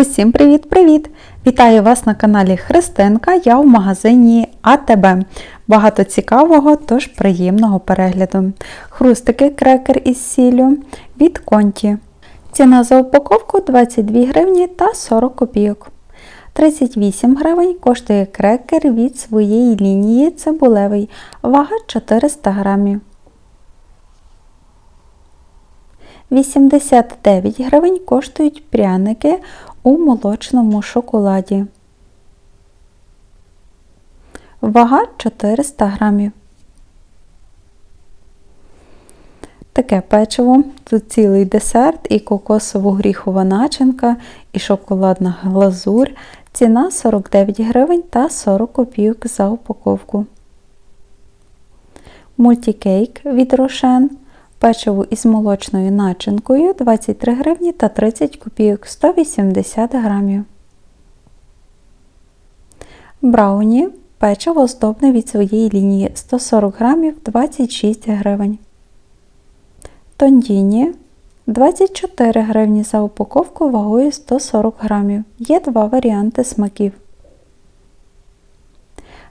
Усім привіт-привіт! Вітаю вас на каналі Христинка. Я в магазині АТБ. Багато цікавого, тож приємного перегляду. Хрустики крекер із сіллю від конті. Ціна за упаковку 22 гривні та 40 копійок. 38 гривень коштує крекер від своєї лінії цибулевий. Вага 400 грамів. 89 гривень коштують пряники у молочному шоколаді. Вага 400 грамів. Таке печиво, тут цілий десерт, і кокосово-гріхова начинка, і шоколадна глазурь. Ціна 49 гривень та 40 копійок за упаковку. Мультікейк від Рошен. Печиво із молочною начинкою 23 гривні та 30 копійок 180 грамів. Брауні печиво оздобне від своєї лінії 140 грамів 26 гривень. Тондіні 24 гривні за упаковку вагою 140 грамів. Є два варіанти смаків.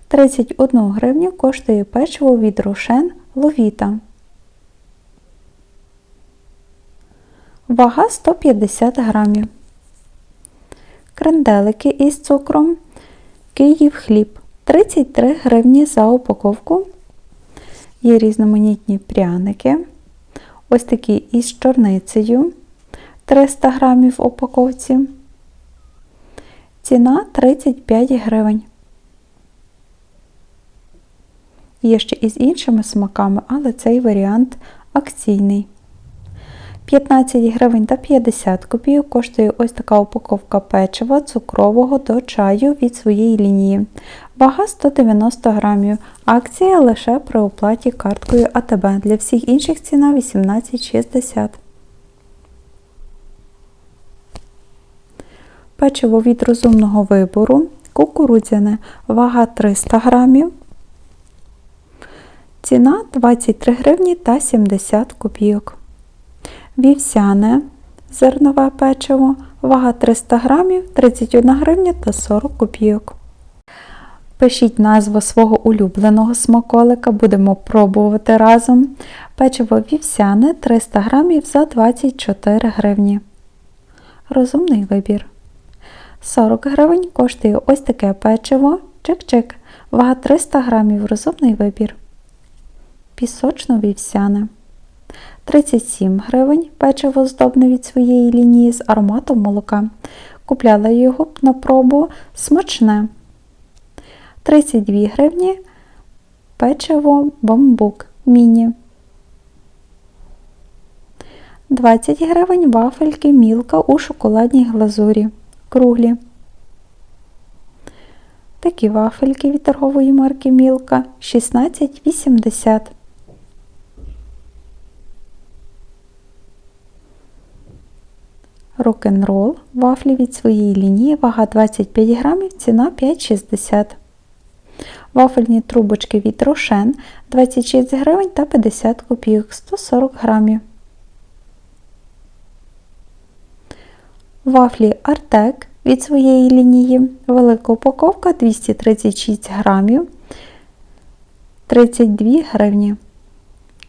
31 гривню коштує печиво від Рошен Ловіта. Вага 150 грамів. Кренделики із цукром. Київ хліб 33 гривні за упаковку. Є різноманітні пряники. Ось такі із чорницею 300 грамів в упаковці. Ціна 35 гривень. Є ще із іншими смаками, але цей варіант акційний. 15 гривень та 50 копійок коштує ось така упаковка печива цукрового до чаю від своєї лінії. Вага 190 грамів. Акція лише при оплаті карткою АТБ. Для всіх інших ціна 18,60. Печиво від розумного вибору. Кукурудзяне. Вага 300 грамів. Ціна 23 гривні та 70 копійок. Вівсяне зернове печиво, вага 300 грамів, 31 гривня та 40 копійок. Пишіть назву свого улюбленого смаколика, будемо пробувати разом. Печиво вівсяне 300 грамів за 24 гривні. Розумний вибір. 40 гривень коштує ось таке печиво. Чик-чик. Вага 300 грамів. Розумний вибір. Пісочно-вівсяне. 37 гривень печиво здобне від своєї лінії з ароматом молока. Купляла його на пробу смачне. 32 гривні печиво бамбук міні. 20 гривень вафельки мілка у шоколадній глазурі. Круглі. Такі вафельки від торгової марки Мілка 16,80. Рок-н-рол вафлі від своєї лінії, вага 25 грамів, ціна 5,60. Вафельні трубочки від Рошен 26 гривень та 50 копійок 140 грамів. Вафлі Артек від своєї лінії. Велика упаковка 236 грамів 32 гривні.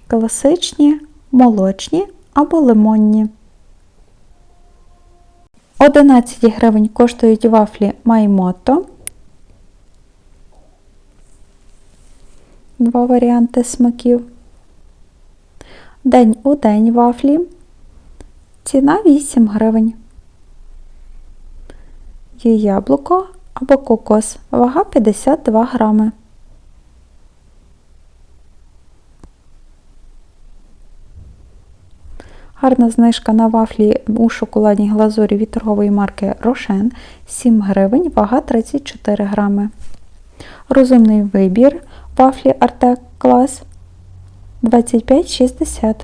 Класичні, молочні або лимонні. 11 гривень коштують вафлі Маймото. Два варіанти смаків. День у день вафлі. Ціна 8 гривень. Є яблуко або кокос. Вага 52 грами. Гарна знижка на вафлі у шоколадній глазурі від торгової марки Рошен 7 гривень, вага 34 грами. Розумний вибір вафлі Артек Клас 25,60.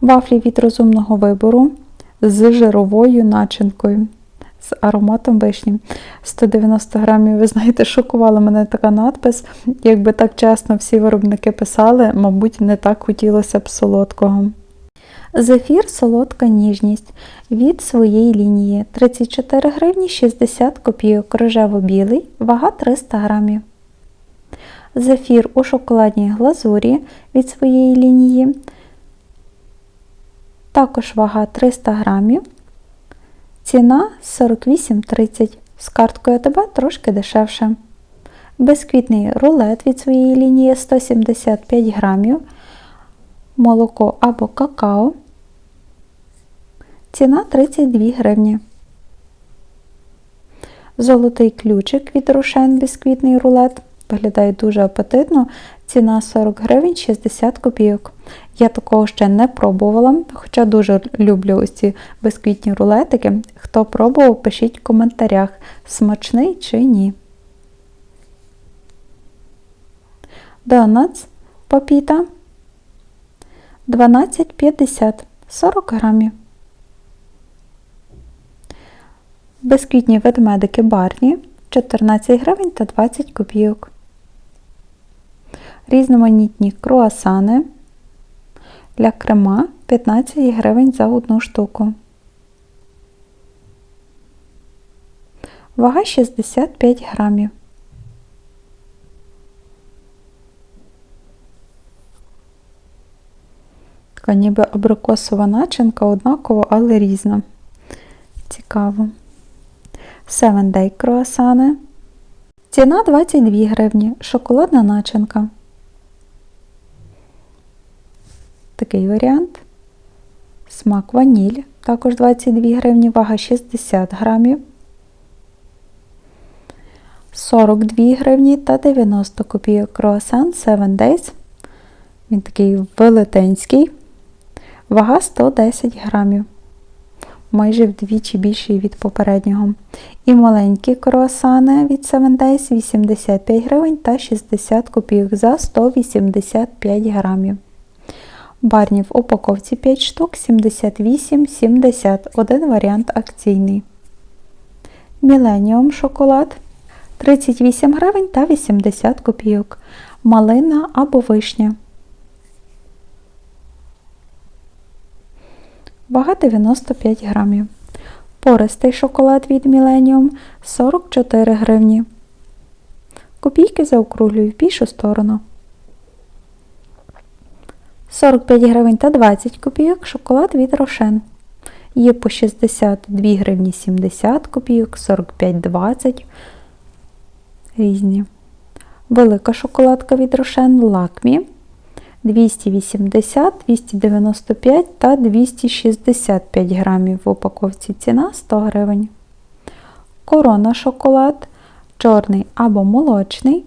Вафлі від розумного вибору з жировою начинкою. З ароматом вишні. 190 грамів, ви знаєте, шокувала мене така надпис. Якби так чесно всі виробники писали, мабуть, не так хотілося б солодкого. Зефір солодка ніжність від своєї лінії 34 гривні 60 копійок, рожево-білий, вага 300 грамів. Зефір у шоколадній глазурі від своєї лінії. Також вага 300 грамів. Ціна 48,30. З карткою АТБ трошки дешевше. Безквітний рулет від своєї лінії 175 грамів. Молоко або какао. Ціна 32 гривні. Золотий ключик від Рошен бісквітний рулет. Виглядає дуже апетитно. Ціна 40 гривень 60 копійок. Я такого ще не пробувала, хоча дуже люблю ось ці безквітні рулетики. Хто пробував, пишіть в коментарях, смачний чи ні. Донатс попіта 12,50 40 грамів. Безквітні ведмедики барні 14 гривень та 20 копійок. Різноманітні круасани для крема 15 гривень за одну штуку. Вага 65 грамів. Така ніби абрикосова начинка однакова, але різна. Цікаво. 7 Day круасани. Ціна 22 гривні. Шоколадна начинка. Такий варіант. Смак ваніль. Також 22 гривні, вага 60 грамів. 42 гривні та 90 копійок круасан 7 Days. Він такий велетенський. Вага 110 грамів. Майже вдвічі більший від попереднього. І маленькі круасани від 7 Days 85 гривень та 60 копійок за 185 грамів. Барні в упаковці 5 штук 78,70. Один варіант акційний. Міленіум шоколад 38 гривень та 80 копійок. Малина або вишня. Вага 95 грамів. Пористий шоколад від Millennium 44 гривні. Копійки заокруглюю в більшу сторону. 45 гривень та 20 копійок шоколад від Рошен. Є по 62 гривні 70 копійок, 45-20 різні. Велика шоколадка від Рошен Лакмі 280, 295 та 265 грамів в упаковці. Ціна 100 гривень. Корона шоколад чорний або молочний.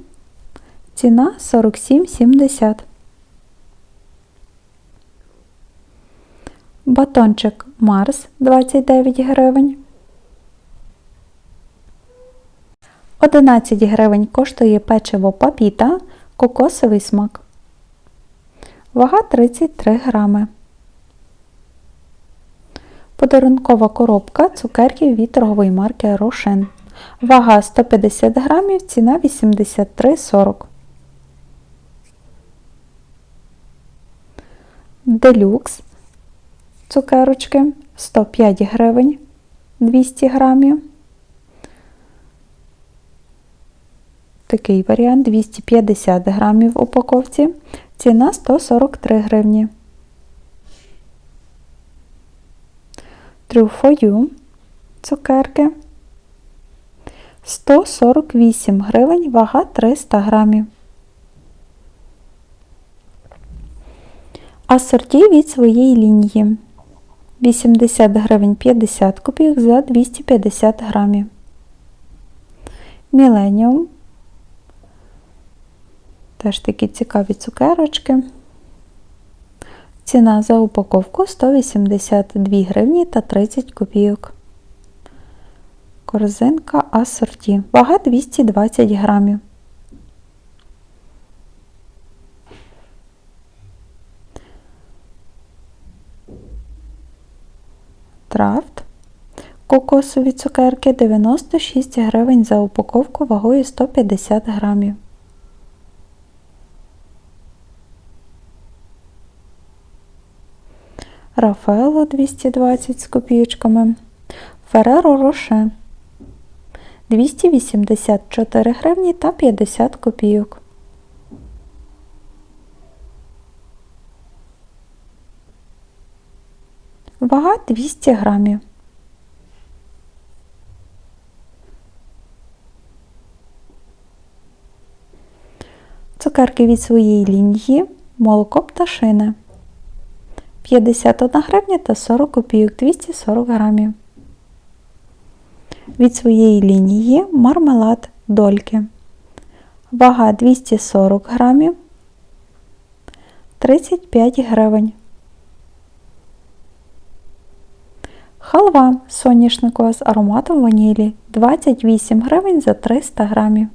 Ціна 47,70. Батончик Марс 29 гривень. 11 гривень коштує печиво папіта, кокосовий смак. Вага 33 грами. Подарункова коробка цукерків від торгової марки Рошен. Вага 150 грамів, ціна 83,40. Делюкс цукерочки 105 гривень 200 грамів. Такий варіант 250 грамів в упаковці. Ціна 143 гривні. Трюфою цукерки 148 гривень, вага 300 грамів. Асорті від своєї лінії 80 гривень 50 копійок за 250 грамів. Міленіум. Теж такі цікаві цукерочки. Ціна за упаковку 182 гривні та 30 копійок. Корзинка асорті. Вага 220 грамів. Трафт. Кокосові цукерки 96 гривень за упаковку вагою 150 грамів. Рафаело 220 з копійочками, Фереро Роше 284 гривні та 50 копійок. Вага 200 грамів. Цукерки від своєї лінії, молоко пташине. 51 гривня та 40 копійок 240 грамів. Від своєї лінії мармелад дольки. Вага 240 грамів 35 гривень. Халва соняшникова з ароматом ванілі 28 гривень за 300 грамів.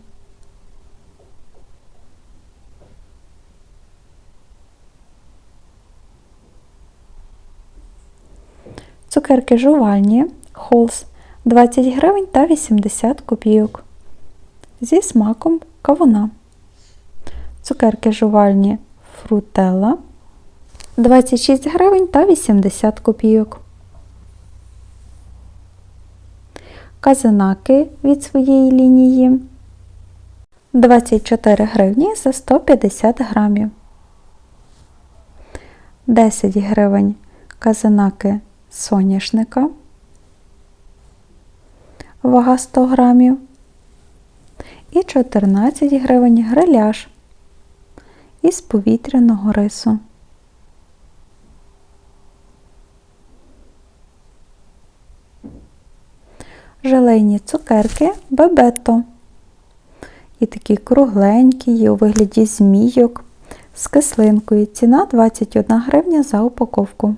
Цукерки жувальні Холс 20 гривень та 80 копійок. Зі смаком кавуна. Цукерки жувальні фрутелла 26 гривень та 80 копійок. Казинаки від своєї лінії 24 гривні за 150 грамів. 10 гривень казинаки соняшника. Вага 100 грамів. І 14 гривень гриляш із повітряного рису. Желейні цукерки бебетто. І такі кругленькі, є у вигляді змійок з кислинкою. Ціна 21 гривня за упаковку.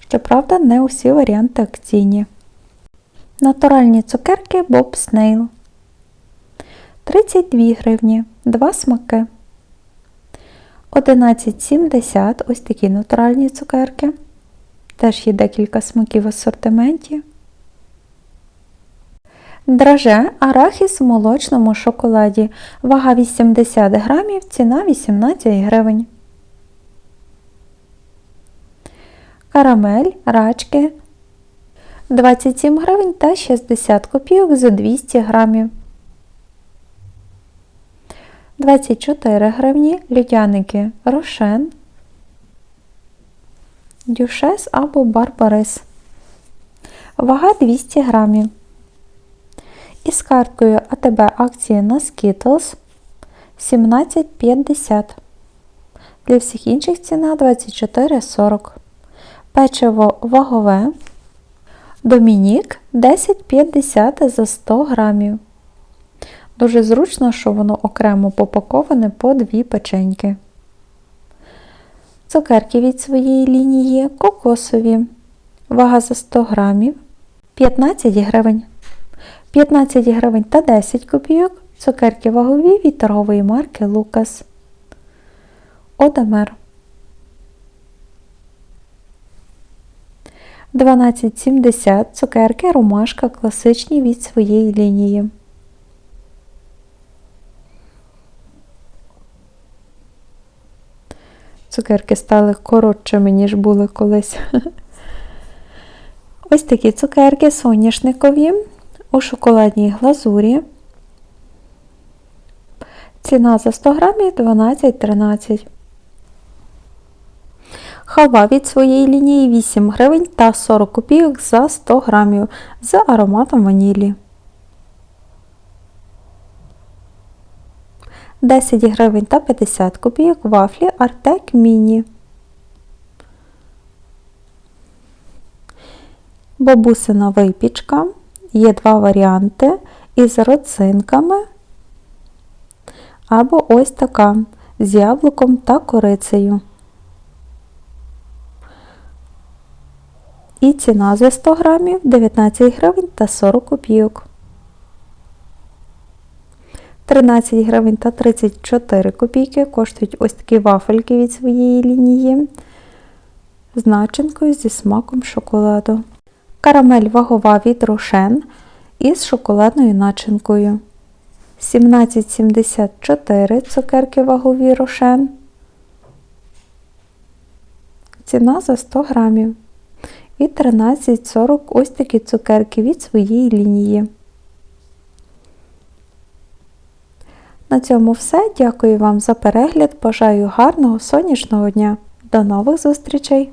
Щоправда, не усі варіанти акційні. Натуральні цукерки Bob Snail 32 гривні, 2 смаки. 11,70 ось такі натуральні цукерки. Теж є декілька смаків в асортименті. Драже арахіс в молочному шоколаді. Вага 80 грамів, ціна 18 гривень. Карамель, рачки 27 гривень та 60 копійок за 200 грамів. 24 гривні льодяники рошен, дюшес або барбарис. Вага 200 грамів. Із карткою АТБ акції на Skittles 17,50. Для всіх інших ціна 24,40. Печиво вагове. Домінік 10,50 за 100 грамів. Дуже зручно, що воно окремо попаковане по дві печеньки. Цукерки від своєї лінії кокосові. Вага за 100 грамів 15 гривень. 15 гривень та 10 копійок. Цукерки вагові від торгової марки Лукас. Одамер. 12,70 цукерки ромашка класичні від своєї лінії. Цукерки стали коротшими, ніж були колись. Ось такі цукерки соняшникові у шоколадній глазурі. Ціна за 100 грамів 12,13. Халва від своєї лінії 8 гривень та 40 копійок за 100 грамів з ароматом ванілі. 10 гривень та 50 копійок вафлі Артек Міні. Бабусина випічка. Є два варіанти із родзинками. Або ось така з яблуком та корицею. І ціна за 100 грамів 19 гривень та 40 копійок. 13 гривень та 34 копійки коштують ось такі вафельки від своєї лінії з начинкою зі смаком шоколаду. Карамель вагова від рошен із шоколадною начинкою 17,74 цукерки вагові рошен. Ціна за 100 грамів. І 13,40 ось такі цукерки від своєї лінії. На цьому все. Дякую вам за перегляд. Бажаю гарного сонячного дня. До нових зустрічей!